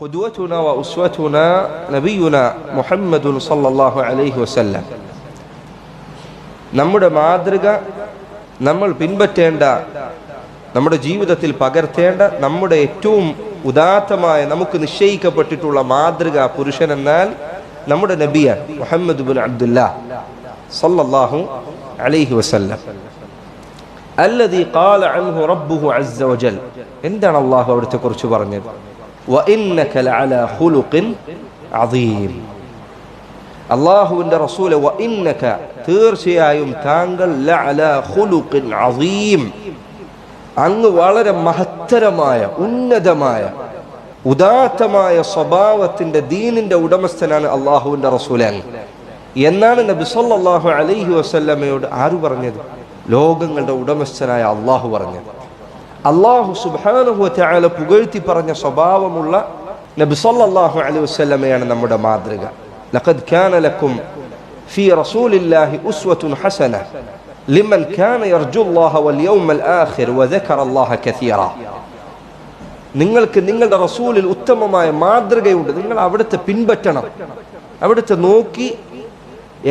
قدوتنا وأسوتنا نبينا محمد صلى الله عليه وسلم നമ്മുടെ മാതൃക നമ്മൾ പിൻപറ്റേണ്ട നമ്മുടെ ജീവിതത്തിൽ പകർത്തേണ്ട നമ്മുടെ ഏറ്റവും ഉദാത്തമായ നമുക്ക് നിശ്ചയിക്കപ്പെട്ടിട്ടുള്ള മാതൃക പുരുഷൻ എന്നാൽ നമ്മുടെ നബിയാണ് മുഹമ്മദ് ബിൻ അബ്ദുല്ല സല്ലല്ലാഹു അലൈഹി വസല്ലം അല്ലദീ ഖാല അൻഹു റബ്ബുഹു അസ്സ വജൽ എന്താണ് അള്ളാഹു അവിടുത്തെ കുറിച്ച് പറഞ്ഞത് അദീം അള്ളാഹുവിന്റെ റസൂല ഇന്നക തീർച്ചയായും താങ്കൾ അസീം. അങ്ങ് വളരെ മഹത്തരമായ ഉന്നതമായ ഉദാത്തമായ സ്വഭാവത്തിന്റെ ദീനിന്റെ ഉടമസ്ഥനാണ് അള്ളാഹുവിന്റെ റസൂല എന്നാണ് നബി സല്ലാഹു അലൈഹി വസല്ലമയോട് ആര് പറഞ്ഞത്? ലോകങ്ങളുടെ ഉടമസ്ഥനായ അള്ളാഹു പറഞ്ഞത്. അള്ളാഹു വതആല പുകഴ്ത്തി പറഞ്ഞ സ്വഭാവമുള്ള നബി സല്ലല്ലാഹു അലൈഹി വസ്ലമയാണ് നമ്മുടെ മാതൃക. ലഖദ് കാന ലക്കും ഫി റസൂലില്ലാഹി ഉസ്വത്തുൻ ഹസന. ലിമൻ കാന യർജുല്ലാഹ വൽ യൗമൽ ആഖിർ വദക്കറ അല്ലാഹ കസീറ. നിങ്ങൾക്ക് നിങ്ങളുടെ റസൂലിൽ ഉത്തമമായ മാതൃകയുണ്ട്. നിങ്ങൾ അവിടുത്തെ പിൻപറ്റണം. അവിടുത്തെ നോക്കി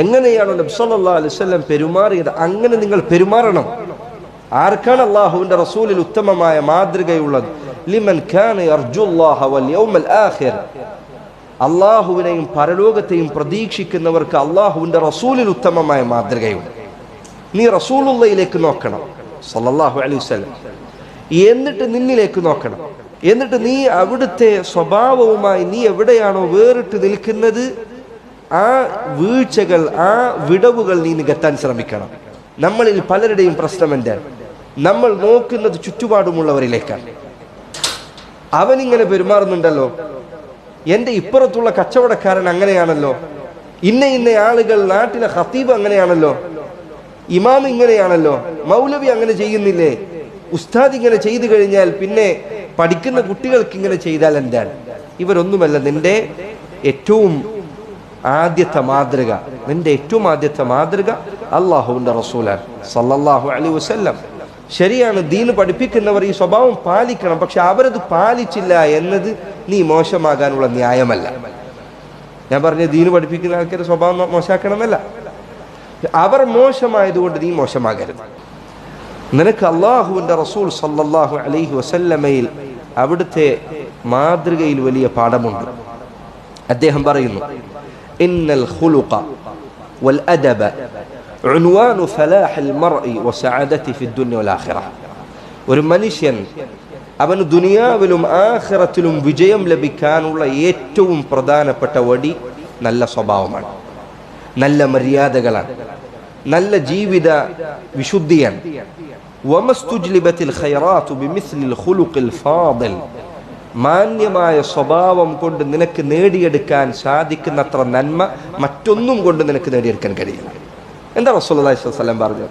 എങ്ങനെയാണ് നബി അലൈവല്ലം പെരുമാറിയത് അങ്ങനെ നിങ്ങൾ പെരുമാറണം. ആർക്കാണ് അള്ളാഹുവിന്റെ റസൂലിൽ ഉത്തമമായ മാതൃകയുള്ളത്? ലിമൻ ആഖിർ. അള്ളാഹുവിനെയും പരലോകത്തെയും പ്രതീക്ഷിക്കുന്നവർക്ക് അള്ളാഹുവിന്റെ റസൂലിൽ ഉത്തമമായ മാതൃകയുണ്ട്. നീ റസൂലുള്ളയിലേക്ക് നോക്കണം. സല്ലല്ലാഹു അലൈഹി വസല്ലം. എന്നിട്ട് നിന്നിലേക്ക് നോക്കണം. എന്നിട്ട് നീ അവിടുത്തെ സ്വഭാവവുമായി നീ എവിടെയാണോ വേറിട്ട് നിൽക്കുന്നത് ആ വീഴ്ചകൾ ആ വിടവുകൾ നീ നികത്താൻ ശ്രമിക്കണം. നമ്മളിൽ പലരുടെയും പ്രശ്നം എന്താണ്? നമ്മൾ നോക്കുന്നത് ചുറ്റുപാടുമുള്ളവരിലേക്കാണ്. അവനിങ്ങനെ പെരുമാറുന്നുണ്ടല്ലോ. എന്റെ ഇപ്പുറത്തുള്ള കച്ചവടക്കാരൻ അങ്ങനെയാണല്ലോ. ഇന്ന ഇന്ന ആളുകൾ നാട്ടിലെ ഹത്തീബ് അങ്ങനെയാണല്ലോ. ഇമാം ഇങ്ങനെയാണല്ലോ. മൗലവി അങ്ങനെ ചെയ്യുന്നില്ലേ? ഉസ്താദ് ഇങ്ങനെ ചെയ്തു കഴിഞ്ഞാൽ പിന്നെ പഠിക്കുന്ന കുട്ടികൾക്ക് ഇങ്ങനെ ചെയ്താൽ എന്താണ്? ഇവരൊന്നുമല്ല. നിന്റെ ഏറ്റവും ആദ്യത്തെ മാതൃക. നിന്റെ ഏറ്റവും ആദ്യത്തെ മാതൃക അള്ളാഹുവിന്റെ റസൂലാണ്. സല്ലാഹു അലി വസല്ലം. ശരിയാണ് ദീന് പഠിപ്പിക്കുന്നവർ ഈ സ്വഭാവം പാലിക്കണം പക്ഷെ അവരത് പാലിച്ചില്ല എന്നത് നീ മോശമാകാനുള്ള ന്യായമല്ല. ഞാൻ പറഞ്ഞ ദീന് പഠിപ്പിക്കുന്ന ആൾക്കാരുടെ സ്വഭാവം മോശമാക്കണമെന്നല്ല. അവർ മോശമായതുകൊണ്ട് നീ മോശമാകരുത്. നിനക്ക് അള്ളാഹുവിന്റെ റസൂൽ സല്ലാഹു അലൈഹി വസല്ലമയിൽ അവിടുത്തെ മാതൃകയിൽ വലിയ പാഠമുണ്ട്. അദ്ദേഹം പറയുന്നു ഇന്നൽ ഖുലുഖ വൽ അദബ عنوان فلاح المرء وسعادته في الدنيا والآخرة ഒരു മനുഷ്യൻ അവന് ദുനിയാവിലും ആഖിറത്തിലും വിജയം ലഭിക്കാനുള്ള ഏറ്റവും പ്രധാനപ്പെട്ട വടി നല്ല സ്വഭാവമാണ് നല്ല മര്യാദകളാണ് നല്ല ജീവിത വിശുദ്ധിയാണ് മാന്യമായ സ്വഭാവം കൊണ്ട് നിനക്ക് നേടിയെടുക്കാൻ സാധിക്കുന്നത്ര നന്മ മറ്റൊന്നും കൊണ്ട് നിനക്ക് നേടിയെടുക്കാൻ കഴിയില്ല. എന്താ റസൂലുള്ളാഹി പറഞ്ഞു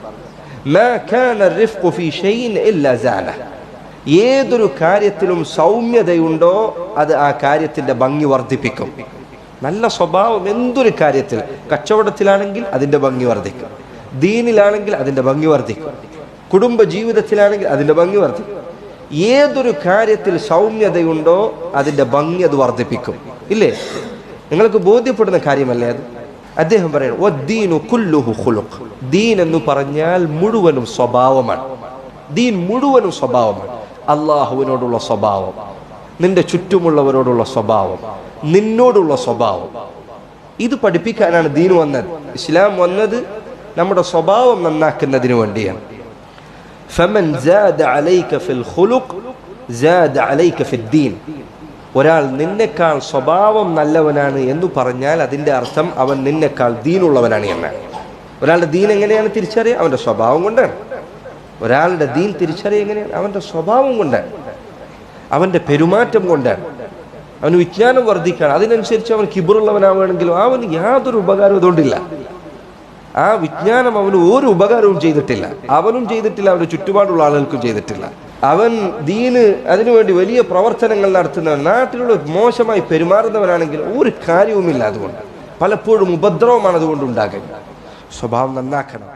ഏതൊരു കാര്യത്തിലും സൗമ്യതയുണ്ടോ അത് ആ കാര്യത്തിന്റെ ഭംഗി വർദ്ധിപ്പിക്കും. നല്ല സ്വഭാവം എന്തൊരു കാര്യത്തിൽ? കച്ചവടത്തിലാണെങ്കിൽ അതിന്റെ ഭംഗി വർദ്ധിക്കും. ദീനിലാണെങ്കിൽ അതിന്റെ ഭംഗി വർദ്ധിക്കും. കുടുംബ ജീവിതത്തിലാണെങ്കിൽ അതിന്റെ ഭംഗി വർദ്ധിക്കും. ഏതൊരു കാര്യത്തിൽ സൗമ്യതയുണ്ടോ അതിന്റെ ഭംഗി അത് വർദ്ധിപ്പിക്കും. ഇല്ലേ? നിങ്ങൾക്ക് ബോധ്യപ്പെടുന്ന കാര്യമല്ലേ അത്? അദ്ദേഹം പറയുന്നു ദീൻ എന്ന് പറഞ്ഞാൽ മുഴുവനും സ്വഭാവമാണ്. ദീൻ മുഴുവനും സ്വഭാവമാണ്. അള്ളാഹുവിനോടുള്ള സ്വഭാവം നിന്റെ ചുറ്റുമുള്ളവരോടുള്ള സ്വഭാവം നിന്നോടുള്ള സ്വഭാവം. ഇത് പഠിപ്പിക്കാനാണ് ദീൻ വന്നത്. ഇസ്ലാം വന്നത് നമ്മുടെ സ്വഭാവം നന്നാക്കുന്നതിന് വേണ്ടിയാണ്. ഫമൻ ഫിൽ ഖുലുഖ് الدين ഒരാൾ നിന്നേക്കാൾ സ്വഭാവം നല്ലവനാണ് എന്ന് പറഞ്ഞാൽ അതിന്റെ അർത്ഥം അവൻ നിന്നേക്കാൾ ദീനുള്ളവനാണ് എന്നാണ് ഒരാളുടെ ദീൻ എങ്ങനെയാണ് തിരിച്ചറിയുക? അവന്റെ സ്വഭാവം കൊണ്ടാണ്. ഒരാളുടെ ദീൻ തിരിച്ചറിയുക എങ്ങനെയാണ്? അവന്റെ സ്വഭാവം കൊണ്ടാണ്. അവന്റെ പെരുമാറ്റം കൊണ്ടാണ്. അവന് വിജ്ഞാനം വർദ്ധിക്കുകയാണ്. അതിനനുസരിച്ച് അവൻ കിബറുള്ളവനാവുകയാണെങ്കിലും അവന് യാതൊരു ഉപകാരവും അതുകൊണ്ടില്ല ആ വിജ്ഞാനം അവന് ഒരു ഉപകാരവും ചെയ്തിട്ടില്ല. അവനും ചെയ്തിട്ടില്ല അവന്റെ ചുറ്റുപാടുള്ള ആളുകൾക്കും ചെയ്തിട്ടില്ല. അവൻ ദീന് അതിനുവേണ്ടി വലിയ പ്രവർത്തനങ്ങൾ നടത്തുന്ന നാട്ടിലുള്ള മോശമായി പെരുമാറുന്നവനാണെങ്കിൽ ഒരു കാര്യവുമില്ല അതുകൊണ്ട്. പലപ്പോഴും ഉപദ്രവമാണ് അതുകൊണ്ട് ഉണ്ടാകുന്നത് സ്വഭാവം നന്നാക്കണം.